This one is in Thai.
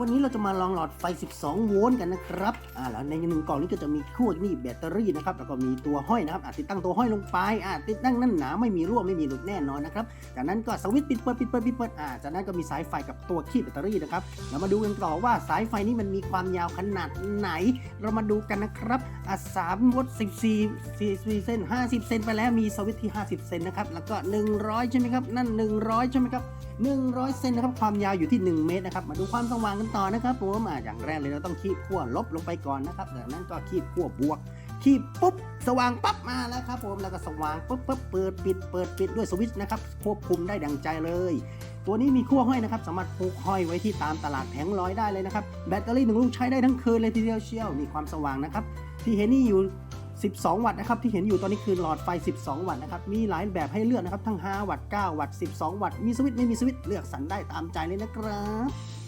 วันนี้เราจะมาลองหลอดไฟ 12 โวลต์กันนะครับ อ่า แล้วในหนึ่งกล่องนี้ก็จะมีขั้วนี่แบตเตอรี่นะครับ แล้วก็มีตัวห้อยนะครับ อะติดตั้งตัวห้อยลงไป อ่าติดตั้งนั่นหนาไม่มีรั่วไม่มีหลุดแน่นอนนะครับ จากนั้นก็สวิตช์ปิดเปิดปิดเปิดปิดเปิด อ่า จากนั้นก็มีสายไฟกับตัวคีบแบตเตอรี่นะครับ เรามาดูกันต่อว่าสายไฟนี้มันมีความยาวขนาดไหน เรามาดูกันนะครับ อะ3โวลต์14 14เซน50เซนไปแล้ว มีสวิตช์ที่ 50 เซนนะครับ แล้วก็ 100 ใช่ไหมครับ นั่น 100 ใช่ไหมครับ 100 เซนนะครับความยาวอยู่ที่ 1 เมตรนะครับมาดูความสว่างกันต่อนะครับผมอะอย่างแรกเลยเราต้องคีบขั้วลบลงไปก่อนนะครับจากนั้นก็คีบขั้วบวกคีบปุ๊บสว่างปั๊บมาแล้วครับผมแล้วก็สว่างปุ๊บปุ๊บเปิดปิดเปิดปิดด้วยสวิตช์นะครับควบคุมได้ดังใจเลย ตัวนี้มีขั้วห้อยนะครับสามารถผูกห้อยไว้ที่ตามตลาดแผงลอยได้เลยนะครับแบตเตอรี่หนึ่งลูกใช้ได้ทั้งคืนเลยทีเดียวเชียวนี่ความสว่างนะครับที่เห็นนี่อยู่ 12 วัตต์นะครับที่เห็นอยู่ตอนนี้คือหลอดไฟ 12 วัตต์นะครับมีหลายแบบให้เลือกนะครับทั้ง 5 วัตต์ 9 วัตต์ 12 วัตต์มีสวิตช์ไม่มีสวิตช์เลือกสรรได้ตามใจเลยนะครับ